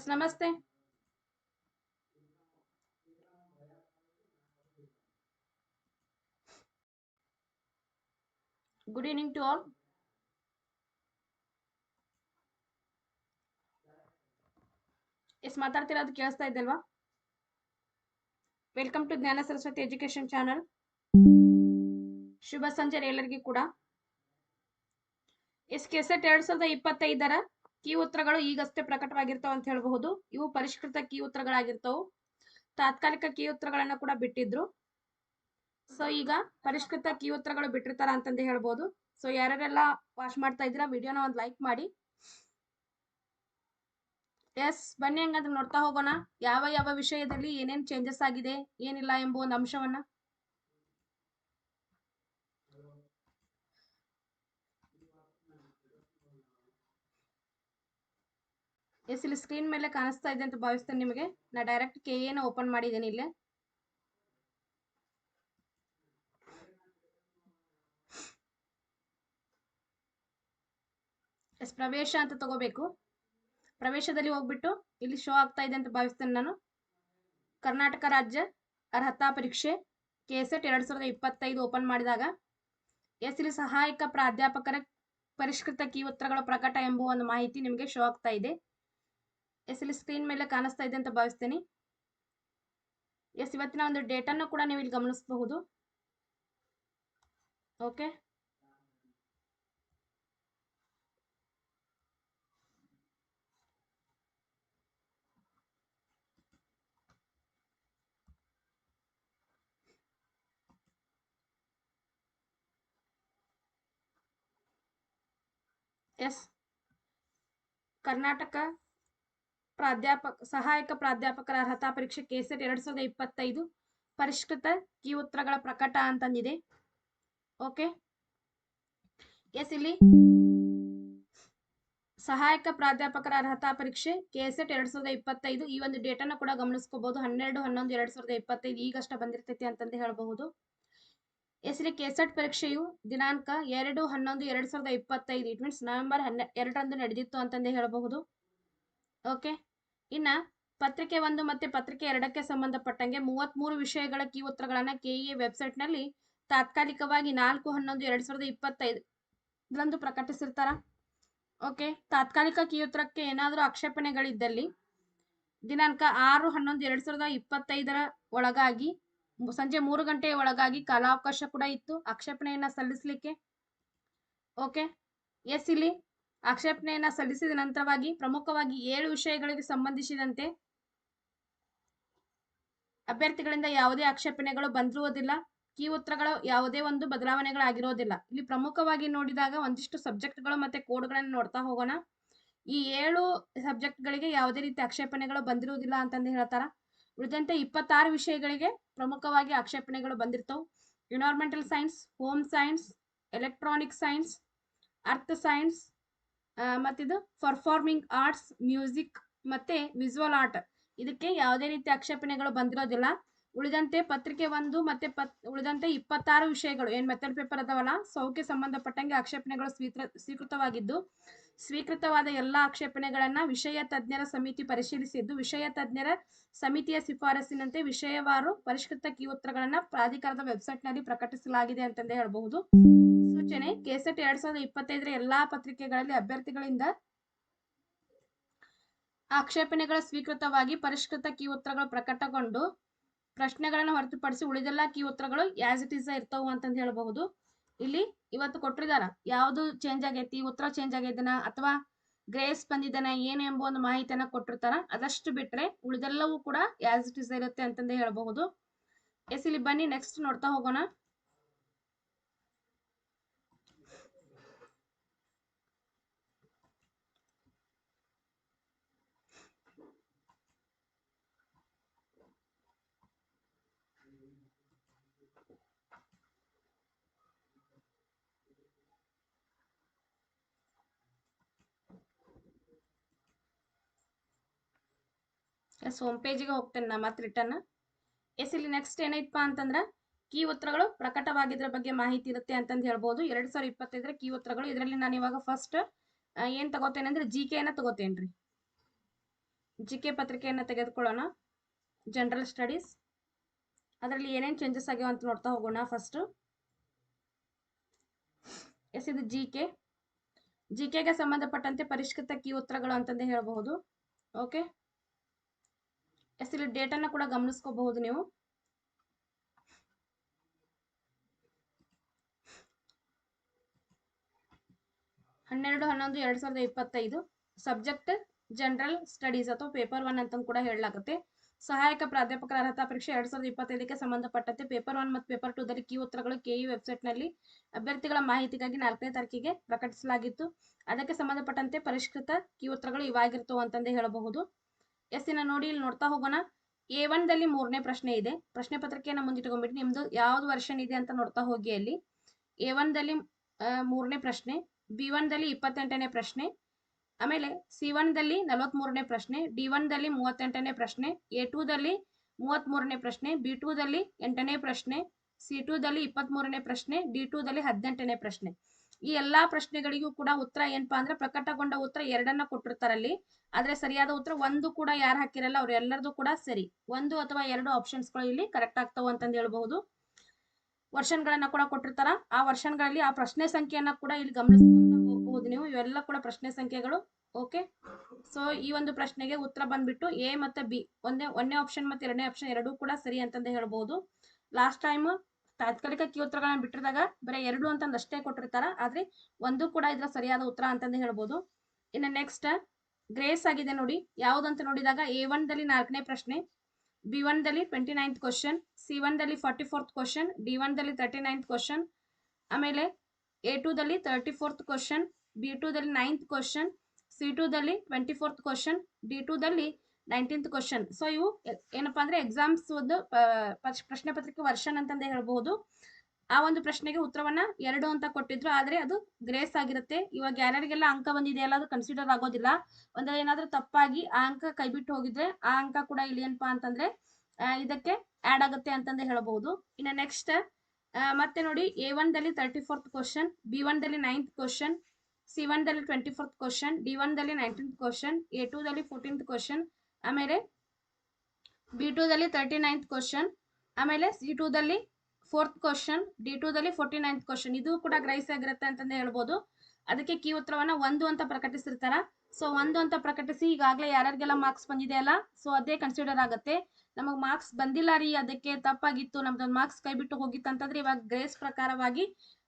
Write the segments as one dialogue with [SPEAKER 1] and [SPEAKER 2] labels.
[SPEAKER 1] S ನಮಸ್ತೆ good evening to all yes ಮಾತಾಡ್ತಿರೋದು ಕೇಳಿಸ್ತಾ ಇದ್ದಲ್ವಾ ವೆಲ್ಕಮ್ ಟು ಜ್ಞಾನ ಸರಸ್ವತಿ ಎಜುಕೇಶನ್ ಚಾನಲ್ ಶುಭ ಸಂಜೆ ಎಲ್ಲರಿಗೂ ಕೂಡ ಎಸ್ ಕೆಸೆಟ್ ಎರಡ್ ಸಾವಿರದ ಇಪ್ಪತ್ತೈದರ ಕೀ ಉತ್ತರಗಳು ಈಗಷ್ಟೇ ಪ್ರಕಟವಾಗಿರ್ತಾವ ಅಂತ ಹೇಳಬಹುದು. ಇವು ಪರಿಷ್ಕೃತ ಕೀ ಉತ್ತರಗಳಾಗಿರ್ತವು. ತಾತ್ಕಾಲಿಕ ಕೀ ಉತ್ತರಗಳನ್ನ ಕೂಡ ಬಿಟ್ಟಿದ್ರು. ಸೊ ಈಗ ಪರಿಷ್ಕೃತ ಕೀ ಉತ್ತರಗಳು ಬಿಟ್ಟಿರ್ತಾರ ಅಂತಂದು ಹೇಳ್ಬೋದು. ಸೊ ಯಾರ್ಯಾರೆಲ್ಲ ವಾಚ್ ಮಾಡ್ತಾ ಇದ್ದೀರಾ ವಿಡಿಯೋನ ಒಂದು ಲೈಕ್ ಮಾಡಿ. ಎಸ್ ಬನ್ನಿ ಹಂಗಂದ್ರೆ ನೋಡ್ತಾ ಹೋಗೋಣ. ಯಾವ ಯಾವ ವಿಷಯದಲ್ಲಿ ಏನೇನ್ ಚೇಂಜಸ್ ಆಗಿದೆ, ಏನಿಲ್ಲ ಎಂಬ ಒಂದು ಅಂಶವನ್ನ. ಎಸ್, ಇಲ್ಲಿ ಸ್ಕ್ರೀನ್ ಮೇಲೆ ಕಾಣಿಸ್ತಾ ಇದೆ ಅಂತ ಭಾವಿಸ್ತೇನೆ ನಿಮಗೆ. ನಾ ಡೈರೆಕ್ಟ್ ಕೆ ಎನ ಓಪನ್ ಮಾಡಿದ್ದೀನಿ ಇಲ್ಲಿ. ಎಸ್, ಪ್ರವೇಶ ಅಂತ ತಗೋಬೇಕು. ಪ್ರವೇಶದಲ್ಲಿ ಹೋಗ್ಬಿಟ್ಟು ಇಲ್ಲಿ ಶೋ ಆಗ್ತಾ ಇದೆ ಅಂತ ಭಾವಿಸ್ತೇನೆ ನಾನು. ಕರ್ನಾಟಕ ರಾಜ್ಯ ಅರ್ಹತಾ ಪರೀಕ್ಷೆ ಕೆ ಎಸ್ ಎಟ್ ಎರಡು ಸಾವಿರದ ಇಪ್ಪತ್ತೈದು ಓಪನ್ ಮಾಡಿದಾಗ. ಎಸ್, ಇಲ್ಲಿ ಸಹಾಯಕ ಪ್ರಾಧ್ಯಾಪಕರ ಪರಿಷ್ಕೃತ ಕೀ ಉತ್ತರಗಳ ಪ್ರಕಟ ಎಂಬ ಒಂದು ಮಾಹಿತಿ ನಿಮಗೆ ಶೋ ಆಗ್ತಾ ಇದೆ. ಎಸ್ ಇಲ್ಲಿ ಸ್ಕ್ರೀನ್ ಮೇಲೆ ಕಾಣಿಸ್ತಾ ಇದೆ ಅಂತ ಭಾವಿಸ್ತೀನಿ. ಎಸ್, ಇವತ್ತಿನ ಒಂದು ಡೇಟನ್ನು ಕೂಡ ನೀವು ಇಲ್ಲಿ ಗಮನಿಸಬಹುದು. Okay yes. ಕರ್ನಾಟಕ ಪ್ರಾಧ್ಯಾಪಕ, ಸಹಾಯಕ ಪ್ರಾಧ್ಯಾಪಕರ ಅರ್ಹತಾ ಪರೀಕ್ಷೆ ಕೆಸೆಟ್ ಎರಡ್ ಸಾವಿರದ ಇಪ್ಪತ್ತೈದು ಪರಿಷ್ಕೃತ ಕೀ ಉತ್ತರಗಳ ಪ್ರಕಟ ಅಂತಂದಿದೆ. ಓಕೆ? ಎಸ್ ಇಲ್ಲಿ. ಸಹಾಯಕ ಪ್ರಾಧ್ಯಾಪಕರ ಅರ್ಹತಾ ಪರೀಕ್ಷೆ ಕೆಸೆಟ್ ಎರಡ್ ಸಾವಿರದ ಇಪ್ಪತ್ತೈದು ಈ ಒಂದು ಡೇಟನ್ನು ಕೂಡ ಗಮನಿಸ್ಕೋಬಹುದು ಹನ್ನೆರಡು, ಹನ್ನೊಂದು, ಎರಡ್ ಸಾವಿರದ ಇಪ್ಪತ್ತೈದು ಈಗಷ್ಟ ಬಂದಿರ್ತೈತಿ ಅಂತಂದು ಹೇಳಬಹುದು. ಎಸ್ ಇಲ್ಲಿ ಕೆಸೆಟ್ ಪರೀಕ್ಷೆಯು ದಿನಾಂಕ ಎರಡು, ಹನ್ನೊಂದು, ಎರಡ್ ಸಾವಿರದ ಇಪ್ಪತ್ತೈದು. ಇಟ್ ಮೀನ್ಸ್ ನವೆಂಬರ್ ಹನ್ನೆ, ಎರಡರಂದು ನಡೆದಿತ್ತು ಅಂತಂದು ಹೇಳಬಹುದು. ಓಕೆ? ಇನ್ನ ಪತ್ರಿಕೆ ಒಂದು ಮತ್ತೆ ಪತ್ರಿಕೆ ಎರಡಕ್ಕೆ ಸಂಬಂಧಪಟ್ಟಂಗೆ ಮೂವತ್ಮೂರು ವಿಷಯಗಳ ಕೀ ಉತ್ತರಗಳನ್ನ ಕೆಇಎ ವೆಬ್ಸೈಟ್ನಲ್ಲಿ ತಾತ್ಕಾಲಿಕವಾಗಿ ನಾಲ್ಕು ಹನ್ನೊಂದು ಎರಡ್ ಸಾವಿರದ ಇಪ್ಪತ್ತೈದರಂದು ಪ್ರಕಟಿಸಿರ್ತಾರ? ಓಕೆ ತಾತ್ಕಾಲಿಕ ಕೀ ಉತ್ತರಕ್ಕೆ ಏನಾದರೂ ಆಕ್ಷೇಪಣೆಗಳಿದ್ದಲ್ಲಿ ದಿನಾಂಕ ಆರು ಹನ್ನೊಂದು ಎರಡ್ ಸಾವಿರದ ಇಪ್ಪತ್ತೈದರ ಒಳಗಾಗಿ, ಸಂಜೆ ಮೂರು ಗಂಟೆಯ ಒಳಗಾಗಿ ಕಾಲಾವಕಾಶ ಕೂಡ ಇತ್ತು. ಆಕ್ಷೇಪಣೆಯನ್ನ ಸಲ್ಲಿಸಲಿಕ್ಕೆ. ಓಕೆ ಎಸ್ ಇಲ್ಲಿ ಆಕ್ಷೇಪಣೆಯನ್ನ ಸಲ್ಲಿಸಿದ ನಂತರವಾಗಿ ಪ್ರಮುಖವಾಗಿ ಏಳು ವಿಷಯಗಳಿಗೆ ಸಂಬಂಧಿಸಿದಂತೆ ಅಭ್ಯರ್ಥಿಗಳಿಂದ ಯಾವುದೇ ಆಕ್ಷೇಪಣೆಗಳು ಬಂದಿರುವುದಿಲ್ಲ. ಕೀ ಉತ್ತರಗಳು ಯಾವುದೇ ಒಂದು ಬದಲಾವಣೆಗಳಾಗಿರೋದಿಲ್ಲ ಇಲ್ಲಿ ಪ್ರಮುಖವಾಗಿ ನೋಡಿದಾಗ ಒಂದಿಷ್ಟು ಸಬ್ಜೆಕ್ಟ್ಗಳು ಮತ್ತೆ ಕೋಡ್ಗಳನ್ನು ನೋಡ್ತಾ ಹೋಗೋಣ. ಈ ಏಳು ಸಬ್ಜೆಕ್ಟ್ಗಳಿಗೆ ಯಾವುದೇ ರೀತಿ ಆಕ್ಷೇಪಣೆಗಳು ಬಂದಿರುವುದಿಲ್ಲ ಅಂತಂದು ಹೇಳ್ತಾರ? ಉಳಿದಂತೆ ಇಪ್ಪತ್ತಾರು ವಿಷಯಗಳಿಗೆ ಪ್ರಮುಖವಾಗಿ ಆಕ್ಷೇಪಣೆಗಳು ಬಂದಿರ್ತವು. Environmental science home science electronic science earth science ಮತ್ತಿದು ಪರ್ಫಾರ್ಮಿಂಗ್ ಆರ್ಟ್ಸ್ ಮ್ಯೂಸಿಕ್ ಮತ್ತೆ ವಿಜುವಲ್ ಆರ್ಟ್ ಇದಕ್ಕೆ ಯಾವುದೇ ರೀತಿ ಆಕ್ಷೇಪಣೆಗಳು ಬಂದಿರೋದಿಲ್ಲ. ಉಳಿದಂತೆ ಪತ್ರಿಕೆ ಒಂದು ಮತ್ತೆ ಪತ್, ಉಳಿದಂತೆ ಇಪ್ಪತ್ತಾರು ವಿಷಯಗಳು. ಏನ್ ಮೆಥಡ್ ಪೇಪರ್ ಅದಾವಲ್ಲ? ಸೌಖ್ಯ ಸಂಬಂಧಪಟ್ಟಂಗೆ ಆಕ್ಷೇಪಣೆಗಳು ಸ್ವೀಕೃ ಸ್ವೀಕೃತವಾಗಿದ್ದು, ಸ್ವೀಕೃತವಾದ ಎಲ್ಲ ಆಕ್ಷೇಪಣೆಗಳನ್ನ ವಿಷಯ ತಜ್ಞರ ಸಮಿತಿ ಪರಿಶೀಲಿಸಿದ್ದು, ವಿಷಯ ತಜ್ಞರ ಸಮಿತಿಯ ಶಿಫಾರಸಿನಂತೆ ವಿಷಯವಾರು ಪರಿಷ್ಕೃತ ಕೀ ಉತ್ತರಗಳನ್ನು ಪ್ರಾಧಿಕಾರದ ವೆಬ್ಸೈಟ್ನಲ್ಲಿ ಪ್ರಕಟಿಸಲಾಗಿದೆ ಅಂತಂದೇ ಹೇಳಬಹುದು. ಸೂಚನೆ, ಕೆಸೆಟ್ ಎರಡ್ ಸಾವಿರದ ಇಪ್ಪತ್ತೈದರ ಎಲ್ಲಾ ಪತ್ರಿಕೆಗಳಲ್ಲಿ ಅಭ್ಯರ್ಥಿಗಳಿಂದ ಆಕ್ಷೇಪಣೆಗಳ ಸ್ವೀಕೃತವಾಗಿ ಪರಿಷ್ಕೃತ ಕೀ ಉತ್ತರಗಳು ಪ್ರಕಟಗೊಂಡು ಪ್ರಶ್ನೆಗಳನ್ನು ಹೊರತುಪಡಿಸಿ ಉಳಿದೆಲ್ಲ ಕೀ ಉತ್ತರಗಳು ಯಾಸ್ ಇಟ್ ಇಸ್ ಇರ್ತಾವು ಅಂತಂದು ಹೇಳಬಹುದು. ಇಲ್ಲಿ ಇವತ್ತು ಕೊಟ್ಟಿದಾರ ಯಾವುದು ಚೇಂಜ್ ಆಗೈತಿ, ಉತ್ತರ ಚೇಂಜ್ ಆಗೈತನ ಅಥವಾ ಗ್ರೇಸ್ ಬಂದಿದ್ದಾನ ಏನು ಎಂಬ ಒಂದು ಮಾಹಿತಿಯನ್ನ ಕೊಟ್ಟಿರ್ತಾರ, ಅದಷ್ಟು ಬಿಟ್ರೆ ಉಳಿದೆಲ್ಲವೂ ಕೂಡ ಯಾಸ್ ಇಟ್ ಇಸ್ ಇರುತ್ತೆ ಅಂತಂದೇ ಹೇಳಬಹುದು. ಎಸ್, ಇಲ್ಲಿ ಬನ್ನಿ ನೆಕ್ಸ್ಟ್ ನೋಡ್ತಾ ಹೋಗೋಣ. ಎಸ್ ಹೋಮ್ ಪೇಜಿಗೆ ಹೋಗ್ತೇನೆ ನಾ ಮತ್ತೆ ರಿಟರ್ನ್ ಎಸ್ ಇಲ್ಲಿ ನೆಕ್ಸ್ಟ್ ಏನೈತಪ್ಪ ಅಂತಂದ್ರೆ ಕೀ ಉತ್ತರಗಳು ಪ್ರಕಟವಾಗಿದ್ರ ಬಗ್ಗೆ ಮಾಹಿತಿ ಇರುತ್ತೆ ಅಂತಂದು ಹೇಳ್ಬೋದು. ಎರಡು ಸಾವಿರದ ಇಪ್ಪತ್ತೈದರ ಕೀ ಉತ್ತರಗಳು. ಇದರಲ್ಲಿ ನಾನು ಇವಾಗ ಫಸ್ಟ್ ಏನು ತಗೋತೇನೆ ಅಂದ್ರೆ ಜಿ ಕೆ ತಗೋತೇನೆ ತಗೋತೇನ್ರಿ. ಜಿ ಕೆ ಪತ್ರಿಕೆಯನ್ನು ತೆಗೆದುಕೊಳ್ಳೋಣ. ಜನರಲ್ ಸ್ಟಡೀಸ್ ಅದರಲ್ಲಿ ಏನೇನು ಚೇಂಜಸ್ ಆಗ್ಯಾವ ಅಂತ ನೋಡ್ತಾ ಹೋಗೋಣ ಫಸ್ಟು ಎಸ್ ಇದು ಜಿ ಕೆ ಜಿ ಕೆಗೆ ಸಂಬಂಧಪಟ್ಟಂತೆ ಪರಿಷ್ಕೃತ ಕೀ ಉತ್ತರಗಳು ಅಂತಂದೇ ಹೇಳಬಹುದು. ಓಕೆ ಎಸ್ ಇಲ್ಲಿ ಡೇಟನ್ನು ಕೂಡ ಗಮನಿಸ್ಕೋಬಹುದು ನೀವು. ಹನ್ನೆರಡು, ಹನ್ನೊಂದು, ಎರಡ್ ಸಾವಿರದ ಇಪ್ಪತ್ತೈದು ಸಬ್ಜೆಕ್ಟ್ ಜನರಲ್ ಸ್ಟಡೀಸ್ ಅಥವಾ ಪೇಪರ್ ಒನ್ ಅಂತ ಕೂಡ ಹೇಳಲಾಗುತ್ತೆ. ಸಹಾಯಕ ಪ್ರಾಧ್ಯಾಪಕರ ಅರ್ಹತಾ ಪರೀಕ್ಷೆ ಎರಡ್ ಸಾವಿರದ ಇಪ್ಪತ್ತೈದಕ್ಕೆ ಸಂಬಂಧಪಟ್ಟಂತೆ ಪೇಪರ್ ಒನ್ ಮತ್ತು ಪೇಪರ್ ಟೂ ದಲ್ಲಿ ಕೀ ಉತ್ತರಗಳು ಕೆಇ ವೆಬ್ಸೈಟ್ನಲ್ಲಿ ಅಭ್ಯರ್ಥಿಗಳ ಮಾಹಿತಿಗಾಗಿ ನಾಲ್ಕನೇ ತಾರೀಕಿಗೆ ಪ್ರಕಟಿಸಲಾಗಿತ್ತು. ಅದಕ್ಕೆ ಸಂಬಂಧಪಟ್ಟಂತೆ ಪರಿಷ್ಕೃತ ಕೀ ಉತ್ತರಗಳು ಇವಾಗಿರ್ತವೆ ಅಂತಂದೇ ಹೇಳಬಹುದು. ಎಸ್ ಇನ್ನ ನೋಡಿ ಇಲ್ಲಿ ನೋಡ್ತಾ ಹೋಗೋಣ. ಎ ಒನ್ ದಲ್ಲಿ ಮೂರನೇ ಪ್ರಶ್ನೆ ಇದೆ. ಪ್ರಶ್ನೆ ಪತ್ರಿಕೆಯನ್ನು ಮುಂದಿಟ್ಕೊಂಡ್ಬಿಟ್ಟು ನಿಮ್ದು ಯಾವ್ದು ವರ್ಷನ್ ಇದೆ ಅಂತ ನೋಡ್ತಾ ಹೋಗಿ ಅಲ್ಲಿ. ಎ ಒನ್ ದಲ್ಲಿ ಮೂರನೇ ಪ್ರಶ್ನೆ ಬಿ ಒನ್ ದಲ್ಲಿ ಇಪ್ಪತ್ತೆಂಟನೇ ಪ್ರಶ್ನೆ, ಆಮೇಲೆ ಸಿ ಒನ್ ದಲ್ಲಿ ನಲವತ್ಮೂರನೇ ಪ್ರಶ್ನೆ ಡಿ ಒನ್ ದಲ್ಲಿ ಮೂವತ್ತೆಂಟನೇ ಪ್ರಶ್ನೆ ಎ ಟೂ ದಲ್ಲಿ ಮೂವತ್ಮೂರನೇ ಪ್ರಶ್ನೆ ಬಿ ಟೂ ದಲ್ಲಿ ಎಂಟನೇ ಪ್ರಶ್ನೆ ಸಿ ಟೂ ದಲ್ಲಿ ಇಪ್ಪತ್ಮೂರನೇ ಪ್ರಶ್ನೆ ಡಿ ಟೂ ದಲ್ಲಿ ಹದಿನೆಂಟನೇ ಪ್ರಶ್ನೆ. ಈ ಎಲ್ಲಾ ಪ್ರಶ್ನೆಗಳಿಗೂ ಕೂಡ ಉತ್ತರ ಏನಪ್ಪಾ ಅಂದ್ರೆ ಪ್ರಕಟಗೊಂಡ ಉತ್ತರ ಎರಡನ್ನ ಕೊಟ್ಟಿರ್ತಾರಲ್ಲಿ. ಆದ್ರೆ ಸರಿಯಾದ ಉತ್ತರ ಒಂದು ಕೂಡ ಯಾರು ಹಾಕಿರಲ್ಲ, ಅವ್ರು ಎಲ್ಲರದು ಕೂಡ ಸರಿ. ಒಂದು ಅಥವಾ ಎರಡು ಆಪ್ಷನ್ಸ್ಗಳು ಇಲ್ಲಿ ಕರೆಕ್ಟ್ ಆಗ್ತಾವ ಅಂತಂದು ವರ್ಷನ್ ಗಳನ್ನ ಕೂಡ ಕೊಟ್ಟಿರ್ತಾರ. ಆ ವರ್ಷನ್ಗಳಲ್ಲಿ ಆ ಪ್ರಶ್ನೆ ಸಂಖ್ಯೆಯನ್ನ ಕೂಡ ಇಲ್ಲಿ ಗಮನಿಸ್ಕೊಂತ ಹೋಗಬಹುದು ನೀವು. ಇವೆಲ್ಲ ಕೂಡ ಪ್ರಶ್ನೆ ಸಂಖ್ಯೆಗಳು ಓಕೆ ಸೊ ಈ ಒಂದು ಪ್ರಶ್ನೆಗೆ ಉತ್ತರ ಬಂದ್ಬಿಟ್ಟು ಎ ಮತ್ತೆ ಬಿ ಒಂದೇ ಒಂದೇ ಆಪ್ಷನ್ ಮತ್ತೆ ಎರಡನೇ ಆಪ್ಷನ್ ಎರಡೂ ಕೂಡ ಸರಿ ಅಂತಂದು ಹೇಳ್ಬಹುದು. ಲಾಸ್ಟ್ ಟೈಮ್ ತಾತ್ಕಾಲಿಕ ಕಿ ಉತ್ತರಗಳನ್ನ ಬಿಟ್ಟಿರಿದಾಗ ಬರೀ ಎರಡು ಅಂತಂದು ಅಷ್ಟೇ ಕೊಟ್ಟಿರ್ತಾರ. ಆದ್ರೆ ಒಂದು ಕೂಡ ಇದ್ರ ಸರಿಯಾದ ಉತ್ತರ ಅಂತಂದು ಹೇಳ್ಬೋದು. ಇನ್ನು ನೆಕ್ಸ್ಟ್ ಗ್ರೇಸ್ ಆಗಿದೆ ನೋಡಿ. ಯಾವ್ದಂತ ನೋಡಿದಾಗ ಎ ಒನ್ ದಲ್ಲಿ ನಾಲ್ಕನೇ ಪ್ರಶ್ನೆ ಬಿ ಒನ್ ದಲ್ಲಿ twenty ninth question C one ದಲ್ಲಿ forty fourth question D one ದಲ್ಲಿ ತರ್ಟಿ ನೈನ್ತ್ ಕ್ವಶನ್ ಆಮೇಲೆ ಎ ಟೂ ದಲ್ಲಿ thirty fourth question B two ದಲ್ಲಿ ನೈನ್ತ್ ಕ್ವಶನ್ ಸಿ ಟೂ ದಲ್ಲಿ twenty fourth question D two ದಲ್ಲಿ nineteenth question so ಇವು ಏನಪ್ಪಾ ಅಂದ್ರೆ ಎಕ್ಸಾಮ್ಸ್ ಒಂದು ಪ್ರಶ್ನೆ ಪತ್ರಿಕೆ ವರ್ಷನ್ ಅಂತಂದೇ ಹೇಳ್ಬಹುದು. ಆ ಒಂದು ಪ್ರಶ್ನೆಗೆ ಉತ್ತರವನ್ನ ಎರಡು ಅಂತ ಕೊಟ್ಟಿದ್ರು. ಆದ್ರೆ ಅದು ಗ್ರೇಸ್ ಆಗಿರುತ್ತೆ. ಇವಾಗ ಯಾರ್ಯಾರಿಗೆಲ್ಲ ಅಂಕ ಬಂದಿದೆಯಲ್ಲ ಅದು ಕನ್ಸಿಡರ್ ಆಗೋದಿಲ್ಲ. ಒಂದ್ರೆ ಏನಾದ್ರೂ ತಪ್ಪಾಗಿ ಆ ಅಂಕ ಕೈಬಿಟ್ಟು ಹೋಗಿದ್ರೆ ಆ ಅಂಕ ಕೂಡ ಇಲ್ಲಿ ಏನಪ್ಪಾ ಅಂತಂದ್ರೆ ಇದಕ್ಕೆ ಆಡ್ ಆಗುತ್ತೆ ಅಂತಂದೇ ಹೇಳಬಹುದು. ಇನ್ನು ನೆಕ್ಸ್ಟ್ ಮತ್ತೆ ನೋಡಿ ಎ ಒನ್ ದಲ್ಲಿ thirty fourth question B one ದಲ್ಲಿ ನೈನ್ತ್ ಕ್ವಶನ್ ಸಿ ಒನ್ ದಲ್ಲಿ twenty fourth question D one ದಲ್ಲಿ ನೈನ್ಟೀನ್ತ್ ಕ್ವಶನ್ ಎ ಟೂ ದಲ್ಲಿ ಫೋರ್ಟೀನ್ತ್ ಕ್ವಶನ್ ಆಮೇಲೆ ಬಿ ಟೂ ದಲ್ಲಿ ತರ್ಟಿ ನೈನ್ತ್ ಕ್ವಶನ್ ಆಮೇಲೆ ಸಿ ಟೂದಲ್ಲಿ ಫೋರ್ತ್ ಕ್ವಶನ್ ಡಿ ಟೂದಲ್ಲಿ ಫೋರ್ಟಿ ನೈನ್ತ್ ಕ್ವಶನ್ ಇದು ಕೂಡ ಗ್ರೈಸ್ ಆಗಿರುತ್ತೆ ಅಂತಂದೇ ಹೇಳ್ಬೋದು. ಅದಕ್ಕೆ ಕೀ ಉತ್ತರವನ್ನ ಒಂದು ಅಂತ ಪ್ರಕಟಿಸಿರ್ತಾರ. ಸೊ ಒಂದು ಅಂತ ಪ್ರಕಟಿಸಿ ಈಗಾಗಲೇ ಯಾರ್ಯಾರಿಗೆಲ್ಲ ಮಾರ್ಕ್ಸ್ ಬಂದಿದೆ ಅಲ್ಲ? ಸೊ ಅದೇ ಕನ್ಸಿಡರ್ ಆಗುತ್ತೆ. ನಮಗ್ ಮಾರ್ಕ್ಸ್ ಬಂದಿಲ್ಲ ರೀ, ಅದಕ್ಕೆ ತಪ್ಪಾಗಿತ್ತು. ನಮ್ದೊಂದು ಮಾರ್ಕ್ಸ್ ಕೈ ಬಿಟ್ಟು ಹೋಗಿತ್ತು ಅಂತಂದ್ರೆ ಇವಾಗ ಗ್ರೇಸ್ ಪ್ರಕಾರವಾಗಿ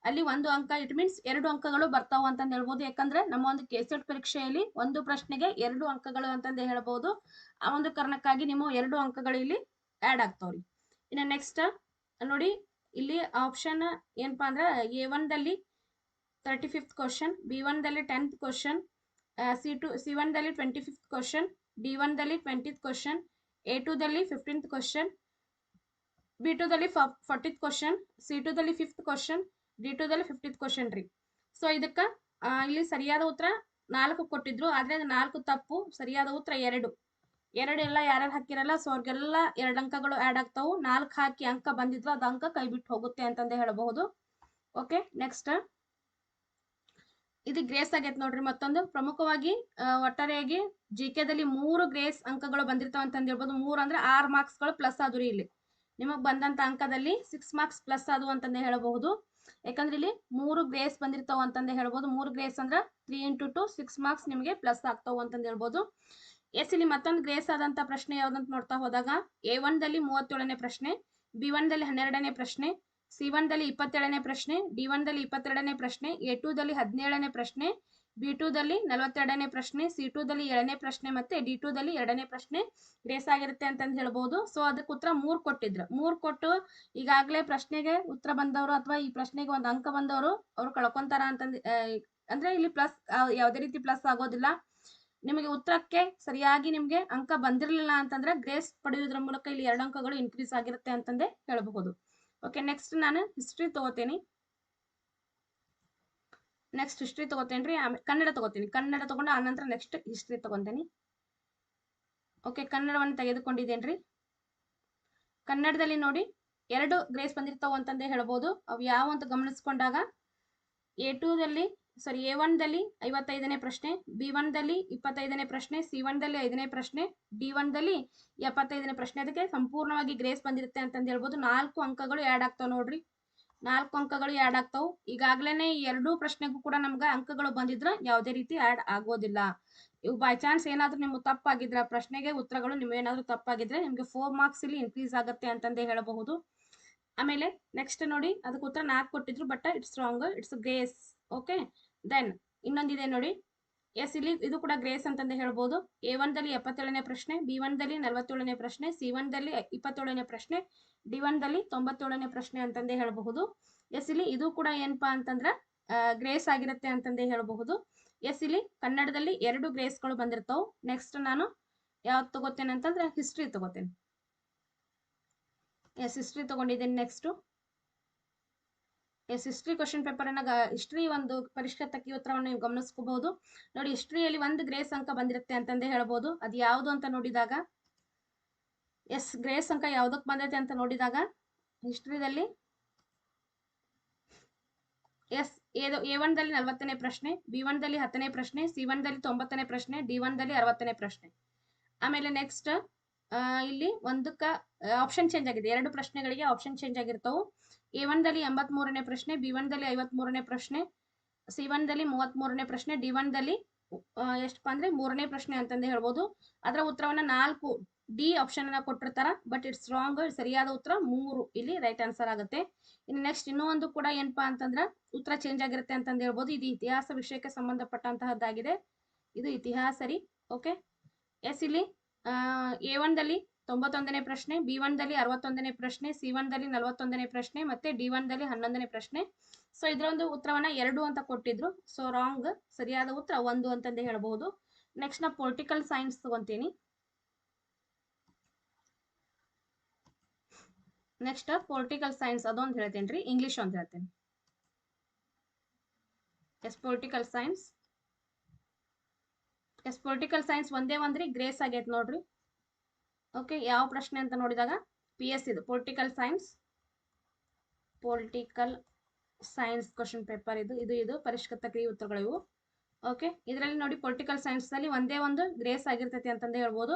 [SPEAKER 1] ಅಲ್ಲಿ ಒಂದು ಅಂಕ ಇಟ್ ಮೀನ್ಸ್ ಎರಡು ಅಂಕಗಳು ಬರ್ತಾವ ಅಂತಂದು ಹೇಳ್ಬೋದು. ಯಾಕಂದ್ರೆ ನಮ್ಮ ಒಂದು ಕೆಸೆಟ್ ಪರೀಕ್ಷೆಯಲ್ಲಿ ಒಂದು ಪ್ರಶ್ನೆಗೆ ಎರಡು ಅಂಕಗಳು ಅಂತಂದು ಹೇಳ್ಬೋದು. ಆ ಒಂದು ಕಾರಣಕ್ಕಾಗಿ ನಿಮ್ಮ ಎರಡು ಅಂಕಗಳು ಇಲ್ಲಿ ಆಡ್ ಆಗ್ತಾವ್ರಿ. ಇನ್ನು ನೆಕ್ಸ್ಟ್ ನೋಡಿ, ಇಲ್ಲಿ ಆಪ್ಷನ್ ಏನಪ್ಪಾ ಅಂದ್ರೆ ಎ ಒನ್ ದಲ್ಲಿ thirty fifth question B one ದಲ್ಲಿ tenth question C two C one ದಲ್ಲಿ twenty fifth question D one ದಲ್ಲಿ ಟ್ವೆಂಟಿತ್ ಕ್ವಶನ್ ಎ ಟೂ ದಲ್ಲಿ ಫಿಫ್ಟೀನ್ತ್ ಕ್ವಶನ್ ಬಿ ಟೂ ದಲ್ಲಿ ಫಾರ್ಟಿತ್ ಕ್ವಶನ್ ಸಿ ಟೂದಲ್ಲಿ ಫಿಫ್ತ್ ಕ್ವಶನ್ ಡಿ ಟು ದಲ್ಲಿ fiftieth question ರೀ. So ಇದಕ್ಕ ಇಲ್ಲಿ ಸರಿಯಾದ ಉತ್ತರ ನಾಲ್ಕು ಕೊಟ್ಟಿದ್ರು, ಆದ್ರೆ ಅದು ನಾಲ್ಕು ತಪ್ಪು, ಸರಿಯಾದ ಉತ್ತರ ಎರಡು. ಎರಡು ಎಲ್ಲ ಯಾರ್ಯಾರು ಹಾಕಿರಲ್ಲ ಸೊ ಅವ್ರಿಗೆಲ್ಲ ಎರಡು ಅಂಕಗಳು ಆಡ್ ಆಗ್ತಾವು. ನಾಲ್ಕು ಹಾಕಿ ಅಂಕ ಬಂದಿದ್ರು ಅದು ಅಂಕ ಕೈ ಬಿಟ್ಟು ಹೋಗುತ್ತೆ ಅಂತಂದೇ ಹೇಳಬಹುದು. ಓಕೆ ನೆಕ್ಸ್ಟ್ ಇದು ಗ್ರೇಸ್ ಆಗೈತೆ ನೋಡ್ರಿ ಮತ್ತೊಂದು. ಪ್ರಮುಖವಾಗಿ ಒಟ್ಟಾರೆಯಾಗಿ ಜಿ ದಲ್ಲಿ ಮೂರು ಗ್ರೇಸ್ ಅಂಕಗಳು ಬಂದಿರ್ತಾವ ಅಂತ ಹೇಳ್ಬೋದು. ಮೂರು ಅಂದ್ರೆ ಆರು ಮಾರ್ಕ್ಸ್ಗಳು ಪ್ಲಸ್ ಆದ್ರಿ ಇಲ್ಲಿ. ನಿಮಗ್ ಬಂದಂತ ಅಂಕದಲ್ಲಿ ಸಿಕ್ಸ್ ಮಾರ್ಕ್ಸ್ ಪ್ಲಸ್ ಆದವು ಅಂತಂದೇ ಹೇಳಬಹುದು. ಯಾಕಂದ್ರೆ ಇಲ್ಲಿ ಮೂರು ಗ್ರೇಸ್ ಬಂದಿರ್ತಾವ ಅಂತಂದು ಹೇಳ್ಬೋದು. ಮೂರು ಗ್ರೇಸ್ ಅಂದ್ರೆ three into two six marks ನಿಮಗೆ ಪ್ಲಸ್ ಆಗ್ತಾವ ಅಂತಂದು ಹೇಳ್ಬೋದು. ಎಸ್, ಇಲ್ಲಿ ಮತ್ತೊಂದು ಗ್ರೇಸ್ ಆದಂತ ಪ್ರಶ್ನೆ ಯಾವ್ದಂತ ನೋಡ್ತಾ ಹೋದಾಗ ಎ ಒನ್ ದಲ್ಲಿ ಮೂವತ್ತೇಳನೇ ಪ್ರಶ್ನೆ ಬಿ ಒನ್ ದಲ್ಲಿ ಹನ್ನೆರಡನೇ ಪ್ರಶ್ನೆ ಸಿ ಒನ್ ದಲ್ಲಿ ಇಪ್ಪತ್ತೇಳನೇ ಪ್ರಶ್ನೆ ಡಿ ಒನ್ ದಲ್ಲಿ ಇಪ್ಪತ್ತೆರಡನೇ ಪ್ರಶ್ನೆ ಎ ಟೂದಲ್ಲಿ ಹದಿನೇಳನೇ ಪ್ರಶ್ನೆ ಬಿ ಟೂ ದಲ್ಲಿ ನಲವತ್ತೆರಡನೇ ಪ್ರಶ್ನೆ, ಸಿ ಟೂದಲ್ಲಿ ಏಳನೇ ಪ್ರಶ್ನೆ ಮತ್ತೆ ಡಿ ಟೂ ದಲ್ಲಿ ಎರಡನೇ ಪ್ರಶ್ನೆ ಗ್ರೇಸ್ ಆಗಿರುತ್ತೆ ಅಂತಂದು ಹೇಳ್ಬೋದು. ಸೊ ಅದಕ್ಕೆ ಉತ್ತರ ಮೂರ್ ಕೊಟ್ಟಿದ್ರು. ಮೂರ್ ಕೊಟ್ಟು ಈಗಾಗಲೇ ಪ್ರಶ್ನೆಗೆ ಉತ್ತರ ಬಂದವರು ಅಥವಾ ಈ ಪ್ರಶ್ನೆಗೆ ಒಂದು ಅಂಕ ಬಂದವರು ಅವರು ಕಳ್ಕೊಂತಾರ ಅಂತಂದ್ ಅಂದ್ರೆ ಇಲ್ಲಿ ಪ್ಲಸ್ ಯಾವುದೇ ರೀತಿ ಪ್ಲಸ್ ಆಗೋದಿಲ್ಲ. ನಿಮಗೆ ಉತ್ತರಕ್ಕೆ ಸರಿಯಾಗಿ ನಿಮಗೆ ಅಂಕ ಬಂದಿರಲಿಲ್ಲ ಅಂತಂದ್ರೆ ಗ್ರೇಸ್ ಪಡೆಯುವುದರ ಮೂಲಕ ಇಲ್ಲಿ ಎರಡು ಅಂಕಗಳು ಇನ್ಕ್ರೀಸ್ ಆಗಿರುತ್ತೆ ಅಂತಂದೇ ಹೇಳಬಹುದು. ಓಕೆ ನೆಕ್ಸ್ಟ್ ನಾನು ಹಿಸ್ಟ್ರಿ ತಗೋತೀನಿ. ನೆಕ್ಸ್ಟ್ ಹಿಸ್ಟ್ರಿ ತಗೋತೇನ್ರಿ? ಆಮೇಲೆ ಕನ್ನಡ ತಗೋತೀನಿ. ಕನ್ನಡ ತಗೊಂಡು ಆನಂತರ ನೆಕ್ಸ್ಟ್ ಹಿಸ್ಟ್ರಿ ತಗೋತೀನಿ. ಓಕೆ ಕನ್ನಡವನ್ನು ತೆಗೆದುಕೊಂಡಿದ್ದೇನ್ರಿ ಕನ್ನಡದಲ್ಲಿ ನೋಡಿ ಎರಡು ಗ್ರೇಸ್ ಬಂದಿರ್ತಾವ ಅಂತಂದೇ ಹೇಳ್ಬೋದು. ಅವು ಯಾವ ಅಂತ ಗಮನಿಸ್ಕೊಂಡಾಗ ಎ ಟೂದಲ್ಲಿ ಸಾರಿ ಎ ಒನ್ದಲ್ಲಿ ಐವತ್ತೈದನೇ ಪ್ರಶ್ನೆ ಬಿ ಒನ್ದಲ್ಲಿ ಇಪ್ಪತ್ತೈದನೇ ಪ್ರಶ್ನೆ ಸಿ ಒನ್ದಲ್ಲಿ ಐದನೇ ಪ್ರಶ್ನೆ ಡಿ ಒನ್ದಲ್ಲಿ ಎಪ್ಪತ್ತೈದನೇ ಪ್ರಶ್ನೆ. ಅದಕ್ಕೆ ಸಂಪೂರ್ಣವಾಗಿ ಗ್ರೇಸ್ ಬಂದಿರುತ್ತೆ ಅಂತಂದು ಹೇಳ್ಬೋದು. ನಾಲ್ಕು ಅಂಕಗಳು ಆ್ಯಡ್ ಆಗ್ತಾವೆ ನೋಡ್ರಿ. ನಾಲ್ಕು ಅಂಕಗಳು ಆ್ಯಡ್ ಆಗ್ತಾವು. ಈಗಾಗಲೇ ಎರಡೂ ಪ್ರಶ್ನೆಗೂ ಕೂಡ ನಮ್ಗೆ ಅಂಕಗಳು ಬಂದಿದ್ರೆ ಯಾವುದೇ ರೀತಿ ಆ್ಯಡ್ ಆಗೋದಿಲ್ಲ. ಇವು ಬೈ ಚಾನ್ಸ್ ಏನಾದರೂ ನಿಮ್ಗೆ ತಪ್ಪಾಗಿದ್ರೆ, ಪ್ರಶ್ನೆಗೆ ಉತ್ತರಗಳು ನಿಮ್ಗೇನಾದರೂ ತಪ್ಪಾಗಿದ್ರೆ ನಿಮಗೆ ಫೋರ್ ಮಾರ್ಕ್ಸ್ ಇಲ್ಲಿ ಇನ್ಕ್ರೀಸ್ ಆಗುತ್ತೆ ಅಂತಂದೇ ಹೇಳಬಹುದು. ಆಮೇಲೆ ನೆಕ್ಸ್ಟ್ ನೋಡಿ, ಅದಕ್ಕೆ ಉತ್ತರ ನಾಲ್ಕು ಕೊಟ್ಟಿದ್ರು but it's wrong it's grace okay then ಇನ್ನೊಂದಿದೆ ನೋಡಿ. ಎಸ್ ಇಲ್ಲಿ ಇದು ಕೂಡ ಗ್ರೇಸ್ ಅಂತಂದು ಹೇಳ್ಬೋದು. ಎ ಒನ್ದಲ್ಲಿ ಎಪ್ಪತ್ತೇಳನೇ ಪ್ರಶ್ನೆ ಬಿ ಒನ್ದಲ್ಲಿ ನಲವತ್ತೇಳನೇ ಪ್ರಶ್ನೆ ಸಿ ಒನ್ದಲ್ಲಿ ಇಪ್ಪತ್ತೇಳನೇ ಪ್ರಶ್ನೆ ಡಿ ಒನ್ದಲ್ಲಿ ತೊಂಬತ್ತೇಳನೇ ಪ್ರಶ್ನೆ ಅಂತಂದೇ ಹೇಳಬಹುದು. ಎಸ್ ಇಲ್ಲಿ ಇದು ಕೂಡ ಏನಪ್ಪಾ ಅಂತಂದ್ರೆ ಗ್ರೇಸ್ ಆಗಿರುತ್ತೆ ಅಂತಂದೇ ಹೇಳಬಹುದು. ಎಸ್ ಇಲ್ಲಿ ಕನ್ನಡದಲ್ಲಿ ಎರಡು ಗ್ರೇಸ್ಗಳು ಬಂದಿರ್ತಾವೆ. ನೆಕ್ಸ್ಟ್ ನಾನು ಯಾವ್ದು ತಗೋತೇನೆ ಅಂತಂದ್ರೆ ಹಿಸ್ಟ್ರಿ ತಗೋತೇನೆ. ಎಸ್ ಹಿಸ್ಟ್ರಿ ತಗೊಂಡಿದ್ದೇನೆ ನೆಕ್ಸ್ಟು ಎಸ್ ಹಿಸ್ಟ್ರಿ ಕ್ವಶನ್ ಪೇಪರನ್ನ ಹಿಸ್ಟ್ರಿ ಒಂದು ಪರಿಷ್ಕೃತ ಕಿ ಉತ್ತರವನ್ನು ನೀವು ಗಮನಿಸ್ಕೋಬಹುದು. ನೋಡಿ ಹಿಸ್ಟ್ರಿಯಲ್ಲಿ ಒಂದು ಗ್ರೇಸ್ ಅಂಕ ಬಂದಿರುತ್ತೆ ಅಂತಂದೇ ಹೇಳ್ಬೋದು. ಅದು ಯಾವುದು ಅಂತ ನೋಡಿದಾಗ? ಎಸ್ ಗ್ರೇಸ್ ಅಂಕ ಯಾವುದಕ್ಕೆ ಬಂದೈತೆ ಅಂತ ನೋಡಿದಾಗ? ಹಿಸ್ಟ್ರಿದಲ್ಲಿ? ಎಸ್, ಎ ಎ ಒನ್ದಲ್ಲಿ ನಲವತ್ತನೇ ಪ್ರಶ್ನೆ, ಬಿ ಒನ್ದಲ್ಲಿ ಹತ್ತನೇ ಪ್ರಶ್ನೆ, ಸಿ ಒನ್ದಲ್ಲಿ ತೊಂಬತ್ತನೇ ಪ್ರಶ್ನೆ, ಡಿ ಒನ್ದಲ್ಲಿ ಅರವತ್ತನೇ ಪ್ರಶ್ನೆ. ಆಮೇಲೆ ನೆಕ್ಸ್ಟ್ ಇಲ್ಲಿ ಒಂದಕ್ಕೆ ಆಪ್ಷನ್ ಚೇಂಜ್ ಆಗಿದೆ. ಎರಡು ಪ್ರಶ್ನೆಗಳಿಗೆ ಆಪ್ಷನ್ ಚೇಂಜ್ ಆಗಿರ್ತಾವೆ. ಎ ಒನ್ದಲ್ಲಿ ಎಂಬತ್ಮೂರನೇ ಪ್ರಶ್ನೆ, ಬಿ ಒನ್ದಲ್ಲಿ ಐವತ್ಮೂರನೇ ಪ್ರಶ್ನೆ, ಸಿ ಒನ್ದಲ್ಲಿ ಮೂವತ್ಮೂರನೇ ಪ್ರಶ್ನೆ, ಡಿ ಒನ್ದಲ್ಲಿ ಎಷ್ಟಪ್ಪ ಅಂದ್ರೆ ಮೂರನೇ ಪ್ರಶ್ನೆ ಅಂತಂದು ಹೇಳ್ಬೋದು. ಅದರ ಉತ್ತರವನ್ನ ನಾಲ್ಕು ಡಿ ಆಪ್ಷನ್ ಅನ್ನ ಕೊಟ್ಟಿರ್ತಾರ ಬಟ್ ಇಟ್ಸ್ ರಾಂಗ್ ಸರಿಯಾದ ಉತ್ತರ ಮೂರು ಇಲ್ಲಿ ರೈಟ್ ಆನ್ಸರ್ ಆಗುತ್ತೆ. ಇನ್ನು ನೆಕ್ಸ್ಟ್ ಇನ್ನೂ ಒಂದು ಕೂಡ ಏನಪ್ಪಾ ಅಂತಂದ್ರ ಉತ್ತರ ಚೇಂಜ್ ಆಗಿರುತ್ತೆ ಅಂತಂದು ಹೇಳ್ಬೋದು. ಇದು ಇತಿಹಾಸ ವಿಷಯಕ್ಕೆ ಸಂಬಂಧಪಟ್ಟಂತಹದ್ದಾಗಿದೆ. ಇದು ಇತಿಹಾಸ ರೀ ಓಕೆ ಎಸ್ ಇಲ್ಲಿ ಎ ಒನ್ದಲ್ಲಿ ತೊಂಬತ್ತೊಂದನೇ ಪ್ರಶ್ನೆ ಬಿ ಒನ್ದಲ್ಲಿ ಅರವತ್ತೊಂದನೇ ಪ್ರಶ್ನೆ ಸಿ ಒನ್ದಲ್ಲಿ ನಲವತ್ತೊಂದನೇ ಪ್ರಶ್ನೆ ಮತ್ತೆ ಡಿ ಒನ್ದಲ್ಲಿ ಹನ್ನೊಂದನೇ ಪ್ರಶ್ನೆ. ಸೊ ಇದರ ಒಂದು ಉತ್ತರವನ್ನ ಎರಡು ಅಂತ ಕೊಟ್ಟಿದ್ರು. ಸೊ ರಾಂಗ್ ಸರಿಯಾದ ಉತ್ತರ ಒಂದು ಅಂತಂದೇ ಹೇಳಬಹುದು. ನೆಕ್ಸ್ಟ್ ನಾ ಪೊಲಿಟಿಕಲ್ ಸೈನ್ಸ್ ತಗೊಂತೀನಿ. ನೆಕ್ಸ್ಟ್ ಪೊಲಿಟಿಕಲ್ ಸೈನ್ಸ್ ಅದೊಂದು ಹೇಳ್ತೇನೆ ರೀ ಇಂಗ್ಲಿಷ್ ಒಂದು ಹೇಳ್ತೇನೆ. Yes political science yes political science ಒಂದೇ ಒಂದ್ರಿ ಗ್ರೇಸ್ ಆಗೈತೆ ನೋಡ್ರಿ. ಓಕೆ ಯಾವ ಪ್ರಶ್ನೆ ಅಂತ ನೋಡಿದಾಗ? ಪಿ ಎಸ್ ಇದು political science political science question paper ಇದು ಇದು ಇದು, ಪರಿಷ್ಕೃತ ಕ್ರಿಯೆ ಉತ್ತರಗಳು ಇವು. ಓಕೆ ಇದರಲ್ಲಿ ನೋಡಿ ಪೊಲಿಟಿಕಲ್ ಸೈನ್ಸ್ನಲ್ಲಿ ಒಂದೇ ಒಂದು ಗ್ರೇಸ್ ಆಗಿರ್ತೈತಿ ಅಂತಂದೇ ಹೇಳ್ಬೋದು.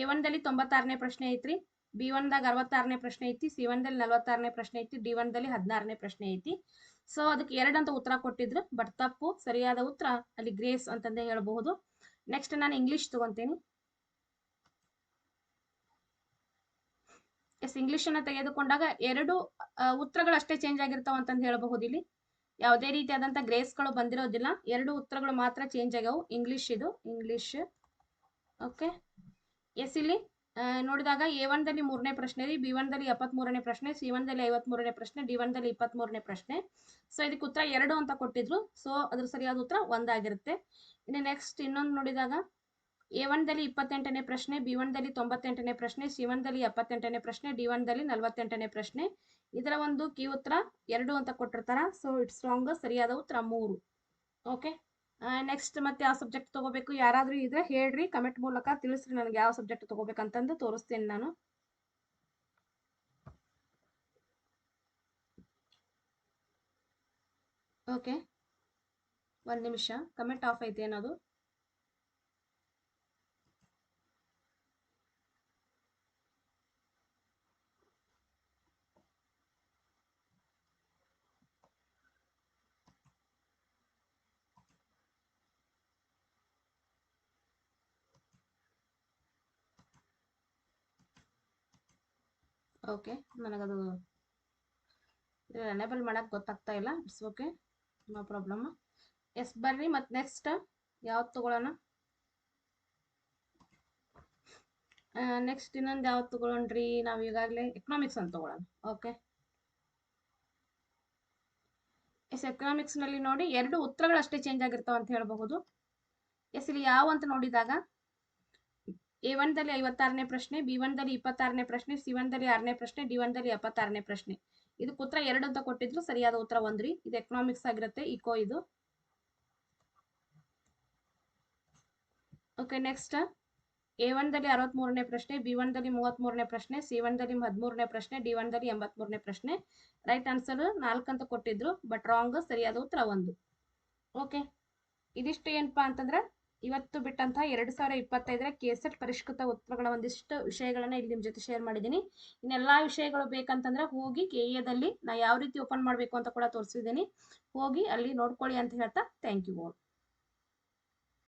[SPEAKER 1] ಎ ಒನ್ದಲ್ಲಿ ತೊಂಬತ್ತಾರನೇ ಪ್ರಶ್ನೆ ಐತ್ರಿ ಬಿ ಒನ್ದಾಗ ಅರವತ್ತಾರನೇ ಪ್ರಶ್ನೆ ಐತಿ ಸಿ ಒನ್ದಲ್ಲಿ ನಲವತ್ತಾರನೇ ಪ್ರಶ್ನೆ ಐತಿ ಡಿ ಒನ್ದಲ್ಲಿ ಹದಿನಾರನೇ ಪ್ರಶ್ನೆ ಐತಿ. ಸೊ ಅದಕ್ಕೆ ಎರಡಂತ ಉತ್ತರ ಕೊಟ್ಟಿದ್ರು ಬಟ್ ತಪ್ಪು, ಸರಿಯಾದ ಉತ್ತರ ಅಲ್ಲಿ ಗ್ರೇಸ್ ಅಂತಂದೇ ಹೇಳಬಹುದು. ನೆಕ್ಸ್ಟ್ ನಾನು ಇಂಗ್ಲಿಷ್ ತಗೊಂತೀನಿ. ಎಸ್ ಇಂಗ್ಲಿಷ್ ಅನ್ನ ತೆಗೆದುಕೊಂಡಾಗ ಎರಡು ಉತ್ತರಗಳು ಅಷ್ಟೇ ಚೇಂಜ್ ಆಗಿರ್ತಾವ ಅಂತಂದು ಹೇಳಬಹುದು ಇಲ್ಲಿ. ಯಾವುದೇ ರೀತಿಯಾದಂಥ ಗ್ರೇಸ್ಗಳು ಬಂದಿರೋದಿಲ್ಲ. ಎರಡು ಉತ್ತರಗಳು ಮಾತ್ರ ಚೇಂಜ್ ಆಗ್ಯಾವು. ಇಂಗ್ಲಿಷ್ ಇದು ಇಂಗ್ಲಿಷ್ ಓಕೆ ಎಸ್ ಇಲ್ಲಿ ನೋಡಿದಾಗ ಎ ಒನ್ದಲ್ಲಿ ಮೂರನೇ ಪ್ರಶ್ನೆ ರೀ ಬಿ ಒನ್ದಲ್ಲಿ ಎಪ್ಪತ್ಮೂರನೇ ಪ್ರಶ್ನೆ ಸಿ ಒನ್ದಲ್ಲಿ ಐವತ್ಮೂರನೇ ಪ್ರಶ್ನೆ ಡಿ ಒನ್ದಲ್ಲಿ ಇಪ್ಪತ್ಮೂರನೇ ಪ್ರಶ್ನೆ. ಸೊ ಇದಕ್ಕೆ ಉತ್ತರ ಎರಡು ಅಂತ ಕೊಟ್ಟಿದ್ರು. ಸೊ ಅದ್ರ ಸರಿಯಾದ ಉತ್ತರ ಒಂದಾಗಿರುತ್ತೆ. ಇನ್ನು ನೆಕ್ಸ್ಟ್ ಇನ್ನೊಂದು ನೋಡಿದಾಗ ಎ ಒನ್ದಲ್ಲಿ ಇಪ್ಪತ್ತೆಂಟನೇ ಪ್ರಶ್ನೆ, ಬಿ ಒನ್ದಲ್ಲಿ ತೊಂಬತ್ತೆಂಟನೇ ಪ್ರಶ್ನೆ, ಸಿ ಒನ್ದಲ್ಲಿ ಎಪ್ಪತ್ತೆಂಟನೇ ಪ್ರಶ್ನೆ, ಡಿ ಒನ್ದಲ್ಲಿ ನಲವತ್ತೆಂಟನೇ ಪ್ರಶ್ನೆ. ಇದರ ಒಂದು ಕಿ ಉತ್ತರ ಎರಡು ಅಂತ ಕೊಟ್ಟಿರ್ತಾರ. ಸೊ ಇಟ್ಸ್ ರಾಂಗ್ ಸರಿಯಾದ ಉತ್ತರ ಮೂರು. ಓಕೆ ನೆಕ್ಸ್ಟ್ ಮತ್ತೆ ಆ ಸಬ್ಜೆಕ್ಟ್ ತಗೋಬೇಕು? ಯಾರಾದ್ರೂ ಇದ್ರೆ ಹೇಳ್ರಿ ಕಮೆಂಟ್ ಮೂಲಕ ತಿಳಿಸ್ರಿ ನನಗೆ ಯಾವ ಸಬ್ಜೆಕ್ಟ್ ತಗೋಬೇಕಂತಂದು ತೋರಿಸ್ತೇನೆ ನಾನು. ಓಕೆ ಒಂದು ನಿಮಿಷ ಕಮೆಂಟ್ ಆಫ್ ಐತೆ ಏನದು ಓಕೆ ನನಗದು ಎನೇಬಲ್ ಮಾಡಕ್ಕೆ ಗೊತ್ತಾಗ್ತಾ ಇಲ್ಲ. It's okay no problem yes ಬರ್ರಿ ಮತ್ತು ನೆಕ್ಸ್ಟ್ ಯಾವ್ದು ತಗೊಳ್ಳೋಣ ನೆಕ್ಸ್ಟ್ ಇನ್ನೊಂದು ಯಾವ್ದು ತಗೊಳ್ಳೋಣ್ರಿ ನಾವು ಈಗಾಗಲೇ ಎಕನಾಮಿಕ್ಸ್ ಅಂತ ತಗೊಳ್ಳೋಣ ಓಕೆ ಎಸ್ ಎಕನಾಮಿಕ್ಸ್ನಲ್ಲಿ ನೋಡಿ ಎರಡು ಉತ್ತರಗಳು ಅಷ್ಟೇ ಚೇಂಜ್ ಆಗಿರ್ತಾವ ಅಂತ ಹೇಳಬಹುದು. ಎಸ್ ಇಲ್ಲಿ ಯಾವ ಅಂತ ನೋಡಿದಾಗ ಎ ಒನ್ದಲ್ಲಿ ಐವತ್ತಾರನೇ ಪ್ರಶ್ನೆ ಬಿ ಒನ್ದಲ್ಲಿ ಇಪ್ಪತ್ತಾರನೇ ಪ್ರಶ್ನೆ ಸಿ ಒನ್ದಲ್ಲಿ ಆರನೇ ಪ್ರಶ್ನೆ ಡಿ ಒನ್ದಲ್ಲಿ ಎಪ್ಪತ್ತಾರನೇ ಪ್ರಶ್ನೆ. ಇದಕ್ಕೆ ಉತ್ತರ ಎರಡು ಅಂತ ಕೊಟ್ಟಿದ್ರು, ಸರಿಯಾದ ಉತ್ತರ ಒಂದ್ರಿ. ಇದು ಎಕನಾಮಿಕ್ಸ್ ಆಗಿರುತ್ತೆ ಇಕೋ ಇದು. ಓಕೆ ನೆಕ್ಸ್ಟ್ ಎ ಒನ್ದಲ್ಲಿ ಅರವತ್ಮೂರನೇ ಪ್ರಶ್ನೆ ಬಿ ಒನ್ದಲ್ಲಿ ಮೂವತ್ಮೂರನೇ ಪ್ರಶ್ನೆ ಸಿ ಒನ್ದಲ್ಲಿ ಹದಿಮೂರನೇ ಪ್ರಶ್ನೆ ಡಿ ಒನ್ದಲ್ಲಿ ಎಂಬತ್ಮೂರನೇ ಪ್ರಶ್ನೆ. ರೈಟ್ ಆನ್ಸರ್ ನಾಲ್ಕು ಅಂತ ಕೊಟ್ಟಿದ್ರು ಬಟ್ ರಾಂಗ್ ಸರಿಯಾದ ಉತ್ತರ ಒಂದು. ಓಕೆ ಇದಿಷ್ಟು ಏನಪ್ಪಾ ಅಂತಂದ್ರೆ ಇವತ್ತು ಬಿಟ್ಟಂತಹ ಎರಡು ಸಾವಿರ ಇಪ್ಪತ್ತೈದರ ಕೆಸೆಟ್ ಪರಿಷ್ಕೃತ ಉತ್ತರಗಳ ಒಂದಿಷ್ಟು ವಿಷಯಗಳನ್ನ ಇಲ್ಲಿ ನಿಮ್ಮ ಜೊತೆ ಶೇರ್ ಮಾಡಿದ್ದೀನಿ. ಇನ್ನೆಲ್ಲ ವಿಷಯಗಳು ಬೇಕಂತಂದ್ರೆ ಹೋಗಿ ಕೆ ಎದಲ್ಲಿ ನಾ ಯಾವ ರೀತಿ ಓಪನ್ ಮಾಡಬೇಕು ಅಂತ ಕೂಡ ತೋರಿಸಿದ್ದೀನಿ. ಹೋಗಿ ಅಲ್ಲಿ ನೋಡ್ಕೊಳ್ಳಿ ಅಂತ ಹೇಳ್ತಾ ಥ್ಯಾಂಕ್ ಯು